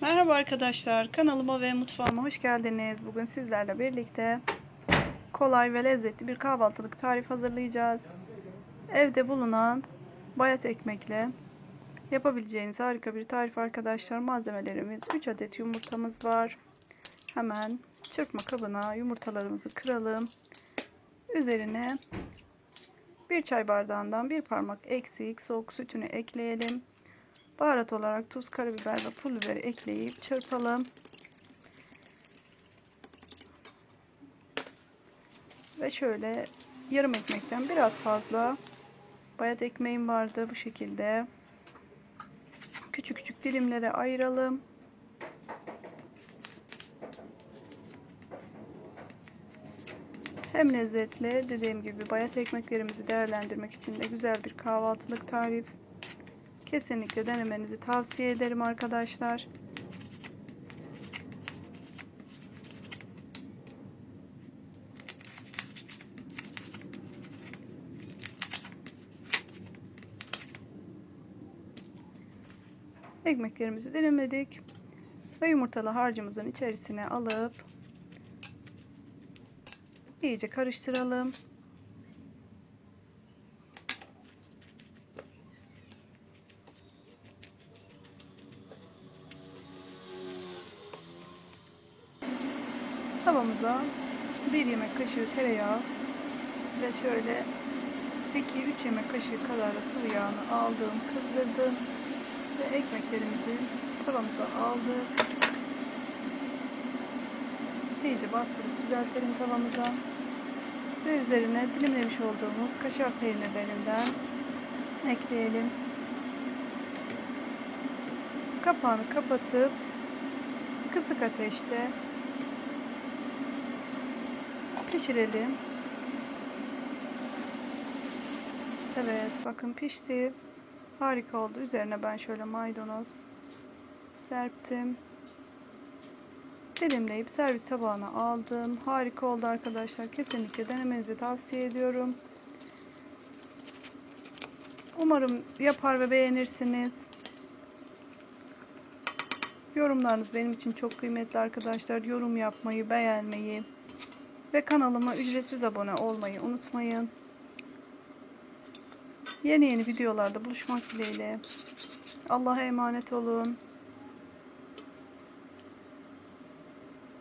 Merhaba arkadaşlar, kanalıma ve mutfağıma hoş geldiniz. Bugün sizlerle birlikte kolay ve lezzetli bir kahvaltılık tarif hazırlayacağız. Evde bulunan bayat ekmekle yapabileceğiniz harika bir tarif arkadaşlar. Malzemelerimiz 3 adet yumurtamız var. Hemen çırpma kabına yumurtalarımızı kıralım. Üzerine bir çay bardağından bir parmak eksik soğuk sütünü ekleyelim. Baharat olarak tuz, karabiber ve pul biberi ekleyip çırpalım. Ve şöyle yarım ekmekten biraz fazla bayat ekmeğim vardı bu şekilde. Küçük küçük dilimlere ayıralım. Hem lezzetli dediğim gibi bayat ekmeklerimizi değerlendirmek için de güzel bir kahvaltılık tarif. Kesinlikle denemenizi tavsiye ederim arkadaşlar. Ekmeklerimizi dilimledik ve yumurtalı harcımızın içerisine alıp iyice karıştıralım. Tavamıza bir yemek kaşığı tereyağı ve şöyle 2-3 yemek kaşığı kadar da sıvı yağını aldım, kızdırdım ve ekmeklerimizi tavamıza aldık. İyice bastırıp düzeltelim tavamıza ve üzerine dilimlemiş olduğumuz kaşar peynirlerinden ekleyelim. Kapağını kapatıp kısık ateşte pişirelim. Evet bakın pişti. Harika oldu. Üzerine ben şöyle maydanoz serptim. Dilimleyip servis tabağına aldım. Harika oldu arkadaşlar. Kesinlikle denemenizi tavsiye ediyorum. Umarım yapar ve beğenirsiniz. Yorumlarınız benim için çok kıymetli arkadaşlar. Yorum yapmayı, beğenmeyi, ve kanalıma ücretsiz abone olmayı unutmayın. Yeni yeni videolarda buluşmak dileğiyle. Allah'a emanet olun.